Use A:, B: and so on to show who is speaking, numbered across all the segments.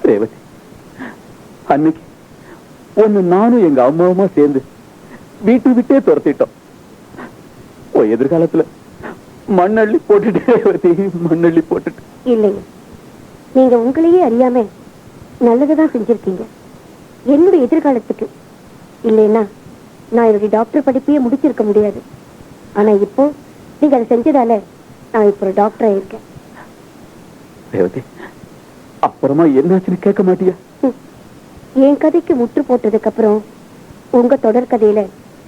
A: ரேவதி அன்னைக்கு ஒன்னு நானும் எங்க அம்மாவுமா சேர்ந்து வீட்டு விட்டே துரத்திட்டோம். உன் எதிர்காலத்துல மண்ணள்ளி போட்டுட்டு ரேவதி மண்ணள்ளி போட்டுட்டு.
B: இல்லைங்க. நீங்க உங்களையே அறியாம நல்லதுதான் செஞ்சிருக்கீங்க. என்னுடைய எதிர்காலத்துக்கு இல்லைன்னா நான் என்னுடைய டாக்டர் படிப்பையே முடிச்சிருக்க முடியாது. ஆனா இப்போ நீங்க அதை செஞ்சதால நான் இப்போ ஒரு டாக்டர் ஆயிருக்கேன்
A: ரேவதி அப்புறமா என்னாச்சுன்னு கேட்க மாட்டியா.
B: என் கதைக்கு முற்று போட்டதுக்கு அப்புறம் உங்க தொடர் கதையில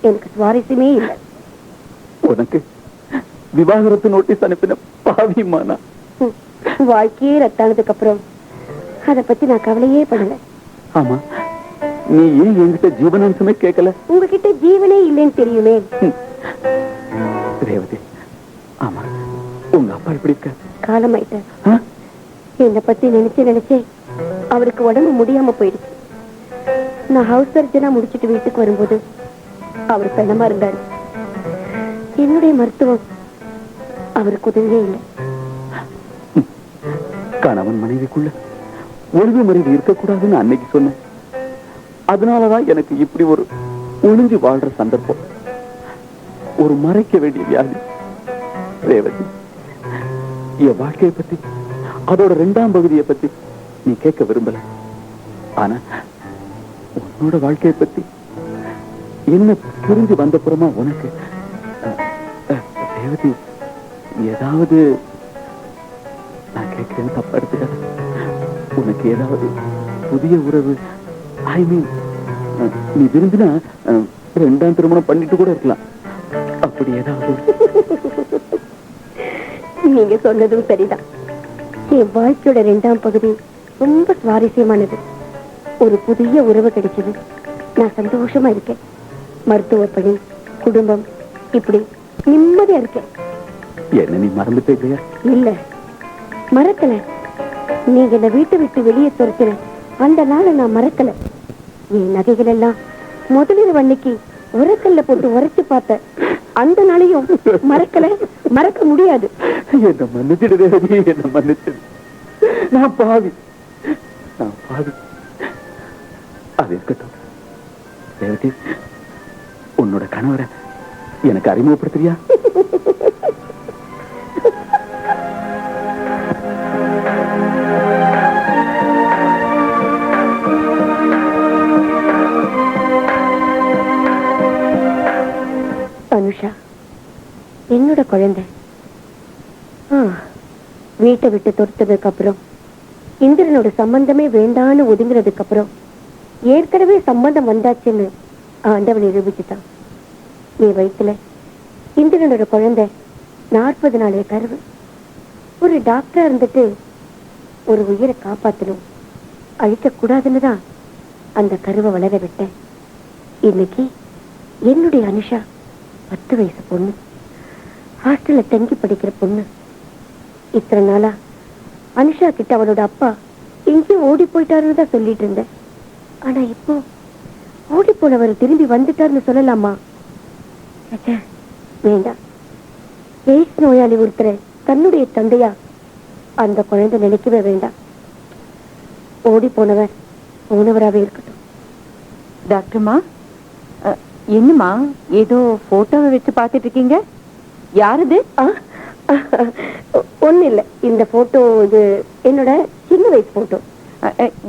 B: எனக்கு சுவாரஸ்யமே இல்லை.
A: உனக்கு விவாகரத்து நோட்டீஸ் அனுப்பின பாவிமா நான்
B: ஹம். வாழ்க்கையே ரத்தானதுக்கு அப்புறம் அதை பத்தி நான் கவலையே படல.
A: ஆமா. நீ ஏன் என்கிட்ட ஜீவனாம்சமே கேட்கல?
B: உங்ககிட்ட ஜீவனே இல்லைன்னு தெரியுமே.
A: ரேவதி ஆமா. உங்க அப்பா எப்படி இருக்க
B: காலமாயிட்டார். என்னை பத்தி நினைச்சு நினைச்சே அவருக்கு உடம்பு முடியாம போயிடுச்சு. நான் ஹவுஸ் சர்ஜனா முடிச்சிட்டு வீட்டுக்கு வரும்போது அவர் பெண்ணமா இருந்தாரு. என்னுடைய மருத்துவம் அவருக்கு உதவியே இல்லை.
A: கணவன் மனைவிக்குள்ள ஒழுங்கு முறைவு இருக்கக்கூடாதுன்னு அன்னைக்கு சொன்னேன். அதனாலதான் எனக்கு இப்படி ஒரு ஒளிஞ்சு வாழ்ற சந்தர்ப்பம். ஒரு மறைக்க வேண்டிய வியாதி. ரேவதி என் வாழ்க்கையை பத்தி அதோட ரெண்டாம் பகுதியை பத்தி நீ கேட்க விரும்பல. ஆனா உன்னோட வாழ்க்கையை பத்தி என்ன புரிஞ்சு வந்தப்புறமா உனக்கு ரேவதி ஏதாவது நான் கேட்கிறேன்னு தப்பா எடுத்துக்காத. உனக்கு ஏதாவது புதிய உறவு ஐ மீன் நீ விரும்பினா ரெண்டாம் திருமணம் பண்ணிட்டு கூட இருக்கலாம். அப்படி ஏதாவது
B: நீங்க சொன்னதும் சரிதான். என் வாழ்க்கையோட ரெண்டாம் பகுதி ரொம்ப சுவாரஸ்யமானது. ஒரு புதிய உறவு கிடைச்சது. நான் சந்தோஷமா இருக்கேன். மருத்துவ பணி குடும்பம் இப்படி நிம்மதியா இருக்கேன்.
A: என்ன நீ மறந்துட்டே இல்லையா?
B: இல்ல. மறக்கல. நீங்க என்ன வீட்டை விட்டு வெளியே துரத்தின அந்த நாளை நான் மறக்கல. என் நகைகள் எல்லாம் முதலீடு அன்னைக்கு உரக்கல்ல போட்டு உரைச்சு பார்த்த அந்த நாளையும் மறக்கல மறக்க முடியாது.
A: என்ன மன்னிச்சிடு என்ன மன்னிச்சிடு. நான் பாவி. நான் பாவி. அது இருக்கட்டும். உன்னோட கணவரை எனக்கு அறிமுகப்படுத்துறியா?
B: குழந்தை. வீட்டை விட்டு துரத்ததுக்கு அப்புறம் இந்திரனோட சம்பந்தமே வேண்டான்னு ஒதுங்கினதுக்கு அப்புறம் ஏற்கனவே சம்பந்தம் வந்தாச்சுன்னு ஆண்டவன் நிரூபிச்சுட்டான். நீ வயிற்றுல இந்திரனோட குழந்தை நாற்பது நாளைய கருவு. ஒரு டாக்டரா இருந்துட்டு ஒரு உயிரை காப்பாற்றணும் அழிக்கக்கூடாதுன்னு தான் அந்த கருவை வளர விட்டேன். இன்னைக்கு என்னுடைய அனுஷா பத்து வயசு பொண்ணு. ஹாஸ்டல்ல தங்கி படிக்கிற பொண்ணு. இத்தனை நாளா அனுஷா கிட்ட அவளோட அப்பா எங்கேயும் ஓடி போயிட்டாருன்னு தான் சொல்லிட்டு இருந்தேன். ஆனா இப்போ ஓடி போனவர் திரும்பி வந்துட்டாருன்னு சொல்லலாமா? ச்சே, வேண்டாம். எய்ட்ஸ் நோயாளி ஒருத்தர் தன்னுடைய தந்தையா அந்த குழந்தை நினைக்கவே வேண்டாம். ஓடி போனவர் போனவராகவே இருக்கட்டும்.
C: டாக்டர்மா என்னம்மா ஏதோ போட்டோவை வச்சு பார்த்துட்டு இருக்கீங்க? யாருது?
B: ஒன்னும் இல்ல இந்த போட்டோ இது என்னோட சின்ன வயசு போட்டோ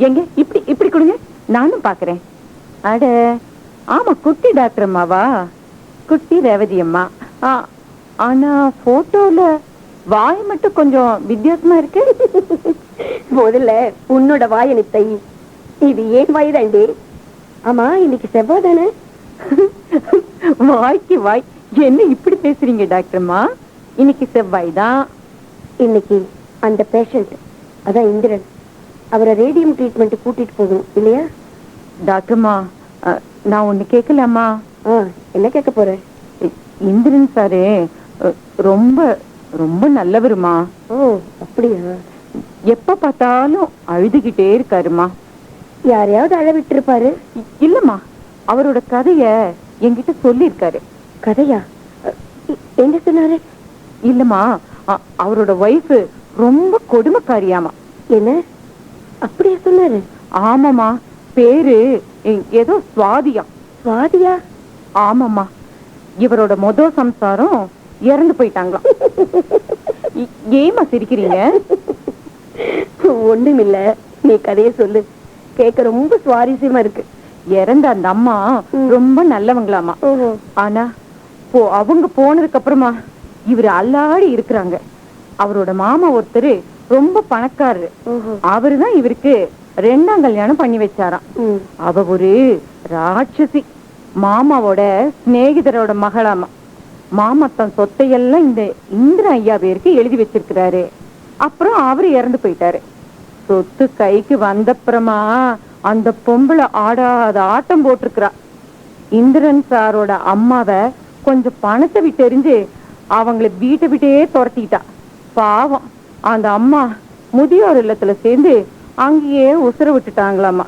C: எங்க? இப்படி இப்படி கொடுங்க. நானும் பார்க்கறேன். அட ஆமா குட்டி டாக்டர் அம்மாவா? குட்டி ரேவதி அம்மா. ஆனா போட்டோல வாய் மட்டும் கொஞ்சம் வித்தியாசமா இருக்கு.
B: முதல்ல உன்னோட வாய் நித்தை இது ஏன் வாய் தாண்டி ஆமா இன்னைக்கு செவ்வாய் தானே?
C: வாய்க்கு வாய். என்ன இப்படி பேசுறீங்க டாக்டர்மா இன்னைக்கு செவ்வாய் தான்.
B: இன்னைக்கு அந்த பேஷண்ட் அதான் இந்திரன். அவரை ரேடியம் ட்ரீட்மெண்ட் கூட்டிட்டு போகணும் இல்லையா?
C: டாக்டர்மா நான் ஒண்ணு கேட்கலாமா?
B: என்ன கேட்க போறேன்
C: இந்திரன் சாரு ரொம்ப ரொம்ப நல்லவருமா
B: ஓ அப்படியா?
C: எப்ப பார்த்தாலும் அழுதுகிட்டே இருக்காருமா
B: யாரையாவது அழ விட்டு இருப்பாரு
C: இல்லம்மா அவரோட கதைய என்கிட்ட சொல்லியிருக்காரு.
B: கதையா? என்ன சொன்னாரு?
C: இல்லம்மா அவரோட ஒய்ஃப் ரொம்ப கொடுமைக்காரியாமா.
B: என்ன? அப்படியா சொன்னாரு?
C: ஆமாம்மா பேரு ஏதோ சுவாதியம்
B: சுவாதியா?
C: ஆமாம்மா இவரோட மொத சம்சாரம் இறந்து போயிட்டாங்களாம். ஏம்மா சிரிக்கிறீங்க?
B: ஒண்ணுமில்ல நீ கதையை சொல்லு. கேட்க ரொம்ப சுவாரஸ்யமா இருக்கு.
C: இறந்த அந்த அம்மா. ரொம்ப நல்லவங்களாமா. ஆனா போ அவங்க போனதுக்கு அப்புறமா இவர் அல்லாடி இருக்கிறாங்க. அவரோட மாமா ஒருத்தர் ரொம்ப பணக்காரரு. அவருதான் இவருக்கு ரெண்டாம் கல்யாணம் பண்ணி வச்சாராம். அவ ஒரு ராட்சசி. மாமாவோட சிநேகிதரோட மகளாமா. மாமா தன் சொத்தையெல்லாம் இந்த இந்திர ஐயா பேருக்கு எழுதி வச்சிருக்கிறாரு. அப்புறம் அவரு இறந்து போயிட்டாரு. சொத்து கைக்கு வந்தப்புறமா அந்த பொம்பளை ஆடாத ஆட்டம் போட்டிருக்கிறா. இந்திரன் சாரோட அம்மாவை கொஞ்சம் பணத்தை விட்டு எரிஞ்சு அவங்கள வீட்டை விட்டே துரத்திட்டா. பாவம். அந்த அம்மா முதியோர் இல்லத்துல சேர்ந்து அங்கேயே உசுர விட்டுட்டாங்களாமா.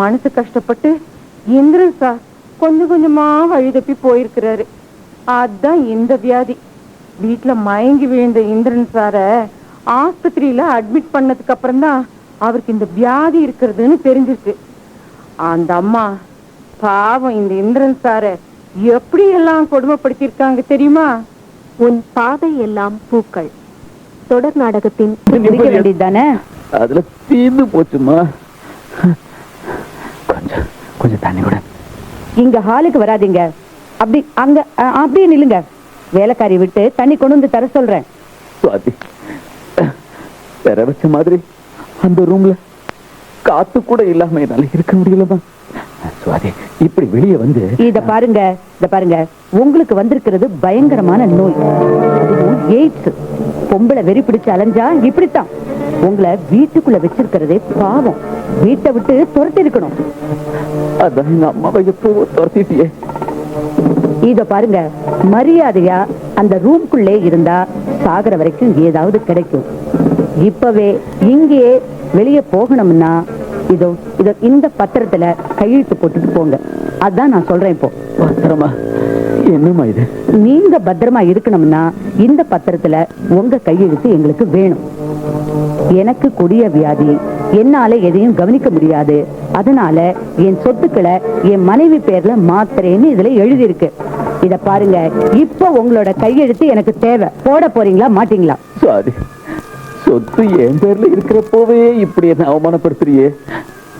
C: மனசு கஷ்டப்பட்டு இந்திரன் சார் கொஞ்சம் கொஞ்சமா வழி தப்பி போயிருக்கிறாரு. அதான் இந்த வியாதி. வீட்டுல மயங்கி விழுந்த இந்திரன் சார ஆஸ்பத்திரியில அட்மிட் பண்ணதுக்கு அப்புறம் தான் அவருக்கு இந்த வியாதி இருக்கிறதுன்னு தெரிஞ்சிருக்கு அந்த அம்மா பாவம் இந்த இந்திரன் சார எப்படி எல்லாம் கொடுமைப்படுத்தியிருக்காங்க தெரியுமா?
B: உன் பாதை எல்லாம் பூக்கள். தொடர் நாடகத்தின்
A: முடிக்க
C: வேண்டியதுதானே
A: அதுல தீர்ந்து போச்சுமா கொஞ்சம் கொஞ்சம் தண்ணி கூட.
C: இங்க ஹாலுக்கு வராதீங்க. அப்படி அங்க அப்படியே நில்லுங்க. வேலைக்காரி விட்டு தண்ணி கொண்டு வந்து தர சொல்றேன்.
A: சுவாதி பெற வச்ச மாதிரி அந்த ரூம்ல காத்து கூட இல்லாம என்னால இருக்க முடியலமா சுவாதி இப்படி வெளியே வந்து
C: இத பாருங்க இத பாருங்க. உங்களுக்கு வந்திருக்கிறது பயங்கரமான நோய். எய்ட்ஸ் பொம்பளை வெறி பிடிச்சு அலைஞ்சா இப்படித்தான். உங்களை வீட்டுக்குள்ள வச்சிருக்கிறதே பாவம். வீட்டை விட்டு துரத்தி இருக்கணும்.
A: அதான் எங்க அம்மாவை எப்போ துரத்திட்டியே.
C: இத பாருங்க மரியாதையா அந்த ரூம்குள்ளே இருந்தா சாகர வரைக்கும் ஏதாவது கிடைக்கும். இப்பவே இங்கேயே வெளியே போகணும்னா இதோ இதோ இந்த பத்திரத்துல கையெழுத்து போட்டுட்டு போங்க. அதான் நான் சொல்றேன் இப்போ.
A: பத்திரமா? என்னம்மா இது?
C: நீங்க பத்திரமா இருக்கணும்னா இந்த பத்திரத்துல உங்க கையெழுத்து எங்களுக்கு வேணும். எனக்கு கொடிய வியாதி என்னால எதையும் கவனிக்க முடியாது. அதனால என் சொத்துக்களை என் மனைவி பேர்ல மாத்துறேன்னு இதுல எழுதியிருக்கு. இத பாருங்க இப்போ உங்களோட கையெழுத்து எனக்கு தேவை. போட போறீங்களா மாட்டீங்களா?
A: சுவாதி சொத்து என் பேர்ல இருக்கிறப்போவே இப்படி என்ன அவமானப்படுத்துறியே?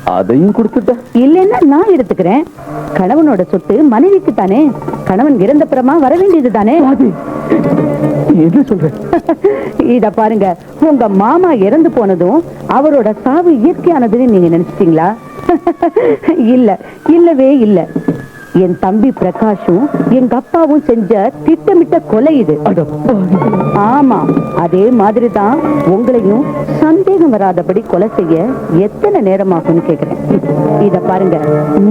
A: அதையும் கொடுத்துட்டா.
C: இல்லைன்னா நான் எடுத்துக்கிறேன். கணவனோட சொத்து மனைவிக்கு தானே. கணவன் இறந்தப்புறமா வர வேண்டியது தானே.
A: என்ன சொல்ற?
C: இத பாருங்க. உங்க மாமா இறந்து போனதும் அவரோட சாவு இயற்கையானதுன்னு நீங்க நினைச்சிட்டீங்களா? இல்ல இல்லவே இல்ல. என் தம்பி பிரகாஷும் எங்க அப்பாவும் செஞ்ச திட்டமிட்ட கொலை இது. ஆமா அதே மாதிரி தான் உங்களையும் சந்தேகம் வராதபடி கொலை செய்ய எத்தனை நேரமாகும்னு கேக்குறேன். இத பாருங்க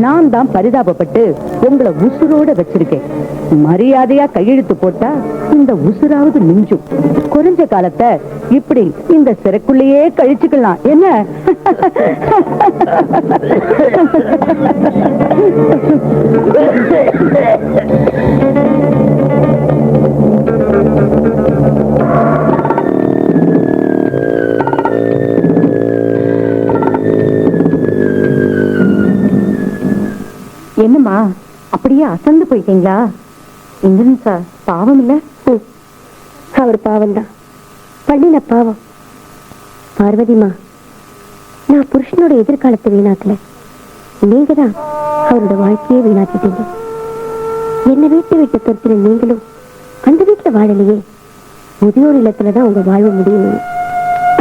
C: நான் தான் பரிதாபப்பட்டு உங்களை உசுரோட வச்சிருக்கேன். மரியாதையா கையெழுத்து போட்டா இந்த உசுராவது மிஞ்சும். குறைஞ்ச காலத்தை இப்படி இந்த சிறைக்குள்ளேயே கழிச்சுக்கலாம். என்ன? என்னம்மா அப்படியே அசந்து போயிட்டீங்களா? இந்திரன் சார் பாவம் இல்ல?
B: அவர் பாவம்தான். பண்ணின பாவம். பார்வதிமா நான் புருஷனோட எதிர்காலத்தை வீணாக்கல. நீங்க தான் அவரோட வாழ்க்கையே வீணாக்கிட்டீங்க. என்ன வீட்டு விட்டு துரத்தின நீங்களும் அந்த வீட்டுல வாழலையே. முதியோர் இல்லத்துல தான் உங்க வாழ்வு முடியும்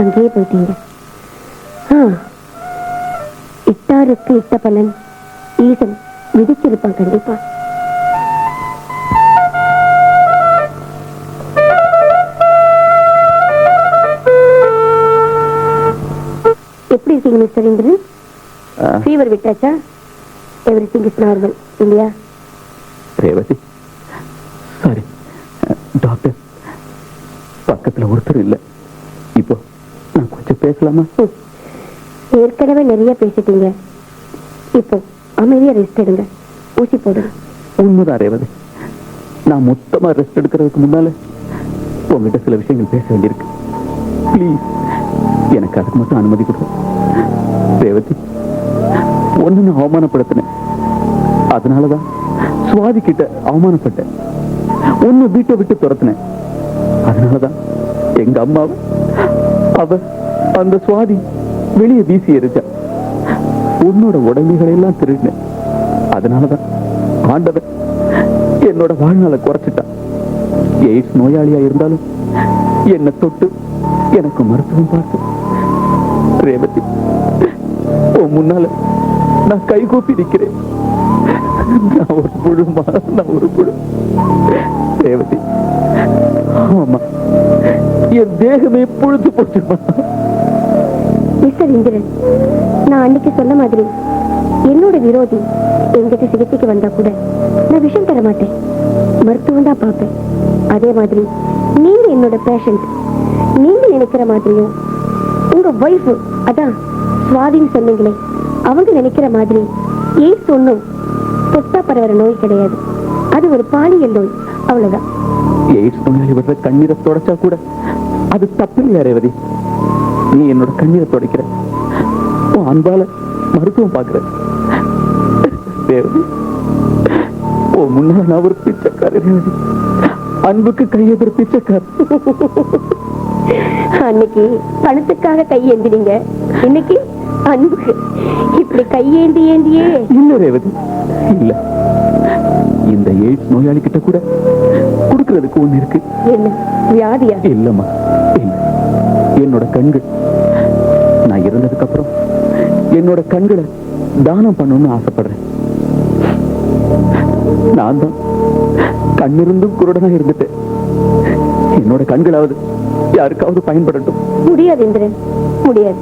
B: அங்கேயே போயிட்டீங்க. ஆ இட்டாருக்கு இட்ட பலன் ஈசன் விதிச்சிருப்பான் கண்டிப்பா. எப்படி இருக்கீங்க மிஸ்டர் இந்திரன்? ஃபீவர் விட்டாச்சா? எவ்ரி திங் இஸ் நார்மல் இல்லையா?
A: ரேவதி சாரி டாக்டர் பக்கத்துல ஒருத்தர் இல்ல. இப்போ நான் கொஞ்சம் பேசலாமா.
B: ஏற்கனவே நிறைய பேசிட்டீங்க. இப்போ அமைதியா ரெஸ்ட் எடுங்க. ஊசி போடுங்க.
A: உண்மைதான் ரேவதி. நான் மொத்தமா ரெஸ்ட் எடுக்கிறதுக்கு முன்னால உங்ககிட்ட சில விஷயங்கள் பேச வேண்டியிருக்கு. ப்ளீஸ் எனக்கு அதுக்கு மட்டும் அனுமதி கொடு ரேவதி ஒன்னு நான் அவமானப்படுத்தினேன். அதனாலதான் சுவாதி கிட்ட அவமானப்பட்டேன். ஒன்னு வீட்டை விட்டு துரத்தினேன். அதனாலதான் எங்க அம்மாவை அவ அந்த சுவாதி வெளியே வீசி எரிச்சா உன்னோட உடமைகளை எல்லாம் திருடினேன். அதனாலதான் ஆண்டவன் என்னோட வாழ்நாளை குறைச்சிட்டான் எய்ட்ஸ் நோயாளியா இருந்தாலும் என்னை தொட்டு எனக்கு மருத்துவம் பார்த்து ரேவதி உன் முன்னால நான் கைகூப்பி நிற்கிறேன் நான் ஒரு புழுமா நான் ஒரு புழு. ரேவதி ஆமா என் தேகமே புழுத்து போச்சுமா
B: மிஸ்டர் இந்திரன் நான் அன்னைக்கு சொன்ன மாதிரி என்னோட விரோதி எங்கிட்ட சிகிச்சைக்கு வந்தா கூட நான் விஷம் தர மாட்டேன். மருத்துவம் தான் பார்ப்பேன். அதே மாதிரி நீங்க என்னோட பேஷண்ட் நீங்க நினைக்கிற மாதிரியும் உங்க ஒய்ஃபு அதான் சுவாதின்னு சொன்னீங்களே அவங்க நினைக்கிற மாதிரி எய்ட்ஸ் ஒன்றும் தொட்டா பரவற நோய் கிடையாது. அது ஒரு பாலியல் நோய் அவ்வளவுதான்.
A: எய்ட்ஸ் நோயாளி வர்ற கண்ணீரை தொடச்சா கூட அது தப்பு இல்லையா ரேவதி நீ என்னோட கண்ணீரை துடைக்கிற. உன் அன்பால மருத்துவம் பார்க்கிற. ரேவதி ஓ முன்னால நான் ஒரு பிச்சைக்காரர் ரேவதி அன்புக்கு கையெதிர் பிச்சைக்காரர்
B: அன்னைக்கு பணத்துக்காக கையேந்தினீங்க இன்னைக்கு அன்புக்கு. இப்படி கையேந்தி ஏந்தியே.
A: இல்ல ரேவதி இல்ல. இந்த எய்ட்ஸ் நோயாளி கிட்ட கூட கொடுக்கறதுக்கு ஒண்ணு இருக்கு.
B: என்ன? வியாதியா?
A: இல்லம்மா இல்ல. என்னோட கண்கள். நான் இருந்ததுக்கு அப்புறம் என்னோட கண்களை தானம் பண்ணணும்னு ஆசைப்படுறேன். நான் தான் கண்ணிருந்தும் குருடனா இருந்துட்டேன். என்னோட கண்களாவது யாருக்காவது பயன்படட்டும்.
B: முடியாது இந்திரன். முடியாது.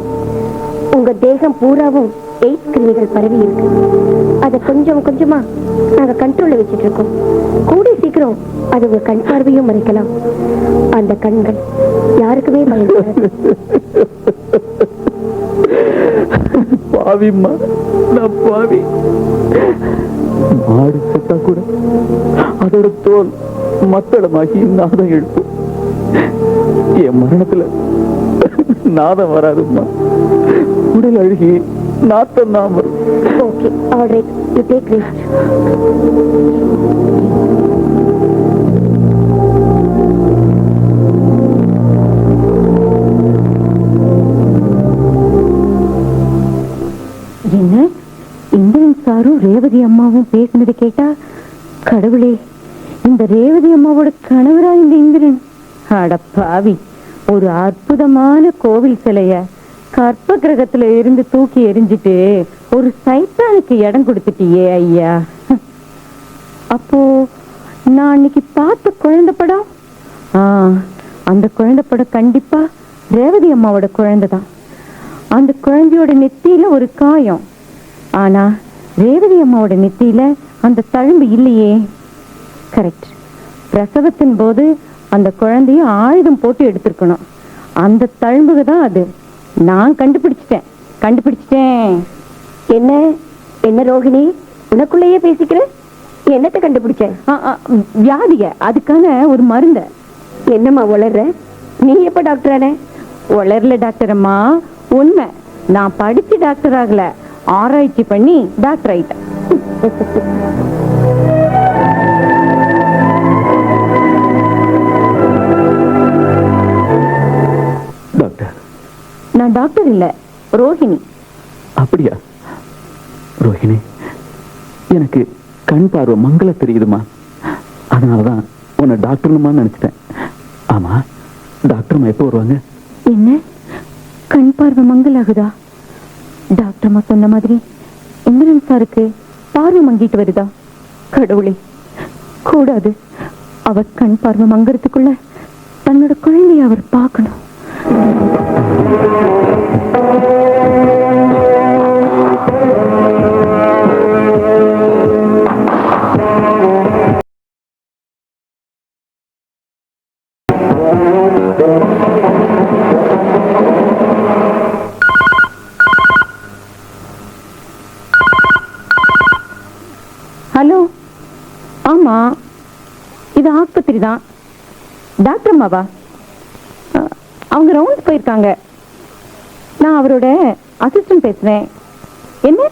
B: உங்க தேகம் பூராவும் எய்ட்ஸ் கிருமிகள் பரவி இருக்கு. அத கொஞ்சம் கொஞ்சமா நாங்க கண்ட்ரோல்ல வச்சிட்டு இருக்கோம். கூடிய சீக்கிரம் அது உங்க கண் பார்வையும் மறைக்கலாம். அந்த கண்கள் யாருக்குமே
A: பாவிம்மா நான் பாவி. மாடு செத்தா கூட அதோட தோல் மத்தளமாகி நாதம் எழுப்பும். என் மரணத்துல நாதம் வராதும்மா. உடல் அழுகி நாத்தம் தான் வரும்.
B: ஓகே யூ டேக் ரெஸ்ட்
C: என்ன? இந்திரன் சாரும் ரேவதி அம்மாவும் பேசினது கேட்டா கடவுளே இந்த ரேவதி அம்மாவோட கணவரா இந்த இந்திரன்? அடப்பாவி. பாவி ஒரு அற்புதமான கோவில் சிலைய கற்ப கிரகத்துல இருந்து தூக்கி எரிஞ்சிட்டு ஒரு சைத்தானுக்கு இடம் கொடுத்துட்டியே ஐயா. அப்போ நான் அன்னைக்கு பார்த்த குழந்தை படம்? ஆ அந்த குழந்தை படம் கண்டிப்பா ரேவதி அம்மாவோட குழந்தை தான். அந்த குழந்தையோட நெத்தியில ஒரு காயம். ஆனா ரேவதி அம்மாவோட நெத்தியில அந்த தழும்பு இல்லையே. கரெக்ட். பிரசவத்தின் போது அந்த குழந்தைய ஆயுதம் போட்டு எடுத்திருக்கணும். அந்த தழும்புக தான் அது. நான் கண்டுபிடிச்சிட்டேன். கண்டுபிடிச்சிட்டேன்.
B: என்ன? என்ன ரோகிணி? உனக்குள்ளேயே பேசிக்கிற? என்னத்தை கண்டுபிடிச்ச?
C: ஆ, ஆ, வியாதிய அதுக்கான ஒரு மருந்த.
B: என்னம்மா உளற நீ எப்ப டாக்டர் ஆன?
C: வளரல டாக்டர் அம்மா. உண்மை. நான் படிச்சு டாக்டர் ஆகல. ஆராய்ச்சி பண்ணி டாக்டர் ஆயிட்டேன்.
A: டாக்டர்
C: இல்ல ரோஹிணி.
A: அப்படியா? ரோஹிணி எனக்கு கண் பார்வை மங்கள தெரியுதுமா? அதனாலதான் உன்னை டாக்டர்னுமா நினைச்சிட்டேன். ஆமா டாக்டர்மா எப்போ வருவாங்க?
C: என்ன? கண் பார்வை மங்கலாகுதா? டாக்டர் அம்மா சொன்ன மாதிரி இந்திரன் சாருக்கு பார்வை மங்கிட்டு வருதா? கடவுளே கூடாது. அவர் கண் பார்வை மங்கறதுக்குள்ள தன்னோட குழந்தைய அவர் பார்க்கணும். ஹலோ. ஆமாம் இது ஆஸ்பத்திரி தான் டாக்டர் அம்மாவா? அவங்க ரவுண்ட்ஸ் போயிருக்காங்க. நான் அவரோட அசிஸ்டன்ட் பேசுறேன். என்ன?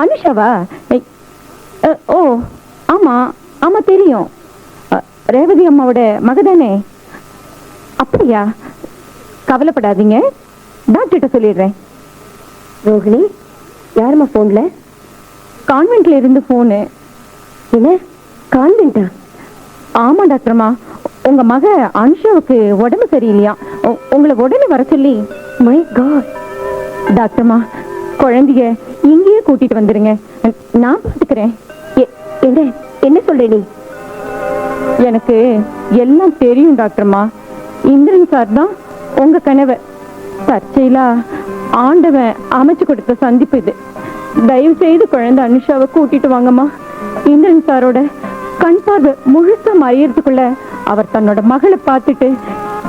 C: அனுஷாவா? ஓ ஆமா ஆமா தெரியும். ரேவதி அம்மாவோட மகதானே அப்படியா? கவலைப்படாதீங்க. டாக்டர்கிட்ட சொல்லிடுறேன்.
B: ரோகிணி யாரும்மா போன்ல
C: கான்வென்ட்ல இருந்து போனு
B: என்ன? கான்வென்ட்டா
C: ஆமா டாக்டர்மா உங்க மக அனுஷாவுக்கு உடம்பு சரியில்லையா? உங்களை உடனே வர சொல்லி.
B: மை காட்
C: டாக்டர்மா குழந்தைய இங்கேயே கூட்டிட்டு வந்துருங்க. நான் பார்த்துக்கிறேன்
B: என்ன என்ன சொல்ற நீ?
C: எனக்கு எல்லாம் தெரியும் டாக்டர்மா இந்திரன் சார் தான் உங்க கணவர். தற்செயலா ஆண்டவன் அமைச்சு கொடுத்த சந்திப்பு இது. தயவு செய்து குழந்தை அனுஷாவை கூட்டிட்டு வாங்கம்மா. இந்திரன் சாரோட கண் பார்வை முழுசா மறையறதுக்குள்ள அவர் தன்னோட மகளை பார்த்துட்டு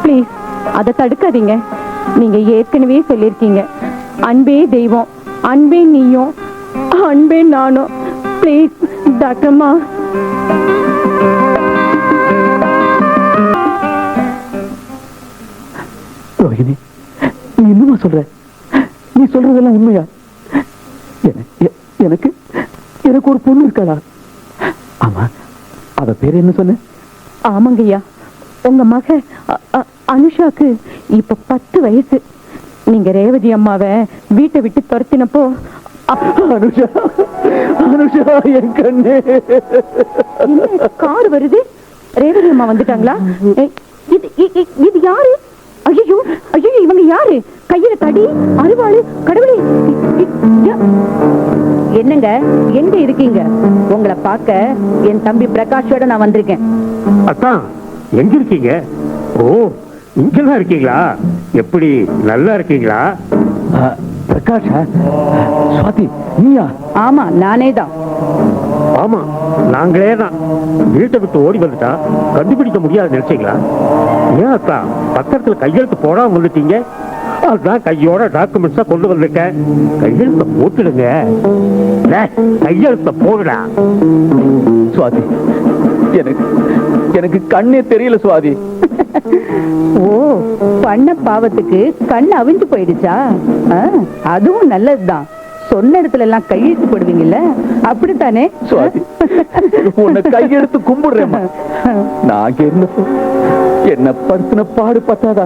C: ப்ளீஸ் அதை தடுக்காதீங்க. நீங்க ஏற்கனவே சொல்லியிருக்கீங்க. அன்பே தெய்வம் அன்பே நீயும் அன்பே நானும். ப்ளீஸ் டாக்டர்மா
A: ரோஹிணி நீ இன்னுமா சொல்ற? நீ சொல்றதெல்லாம் உண்மையா? எனக்கு எனக்கு ஒரு பொண்ணு இருக்காளா? ஆமா அவ பேர் என்ன சொன்ன?
C: ஆமாங்கய்யா உங்க மக அனுஷாக்கு இப்ப பத்து வயசு. நீங்க ரேவதி அம்மாவை வீட்டை விட்டு துரத்தினப்போ அப்ப
A: அனுஷா அனுஷா என் கண்ணு.
C: கார் வருது? ரேவதி அம்மா வந்துட்டாங்களா? இது இது யாரு? ஐயோ ஐயோ இவங்க யாரு? கையில தடி அருவாளு கடவுளே. என்னங்க எங்க இருக்கீங்க? உங்களை பார்க்க என் தம்பி பிரகாஷோட நான் வந்திருக்கேன்.
D: அத்தான் எங்க இருக்கீங்க? ஓ இங்கதான் இருக்கீங்களா? எப்படி நல்லா இருக்கீங்களா?
A: பிரகாஷா சுவாதி நீயா?
C: ஆமா நானே தான்.
D: ஆமா நாங்களே தான். வீட்டை விட்டு ஓடி வந்துட்டா கண்டுபிடிக்க முடியாது நினைச்சீங்களா? ஏன் அத்தா பத்திரத்துல கையெழுத்து போடாம வந்துட்டீங்க? அதான் கையோட டாக்குமெண்ட்ஸா கொண்டு வந்திருக்கேன். கையெழுத்த போட்டுடுங்க. கையெழுத்த போடுடா.
A: சுவாதி எனக்கு எனக்கு கண்ணே தெரியல சுவாதி.
C: ஓ பண்ண பாவத்துக்கு கண் அவிஞ்சு போயிடுச்சா? அதுவும் நல்லதுதான். சொன்ன இடத்துல எல்லாம் கையெழுத்து போடுவீங்கல்ல? அப்படித்தானே?
A: உன்னை கையெடுத்து கும்பிடுறேம்மா. நான் என்ன என்ன படுத்தின பாடு பத்தாதா?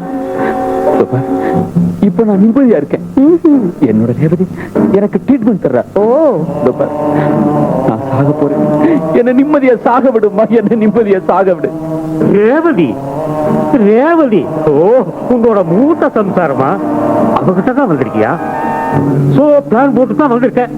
A: இப்ப நான் நிம்மதியா இருக்கேன். என்னோட ரேவதி எனக்கு ட்ரீட்மெண்ட் தர்றா.
C: ஓ.
A: நான் சாக போறேன். என்ன நிம்மதியா சாக விடுமா என்ன நிம்மதியா சாக விடு
D: ரேவதி ரேவதி. ஓ உங்களோட மூத்த சம்சாரமா? அவகிட்ட தான் வந்திருக்கியா? சோ பிளான் போட்டு தான் வந்திருக்கேன்.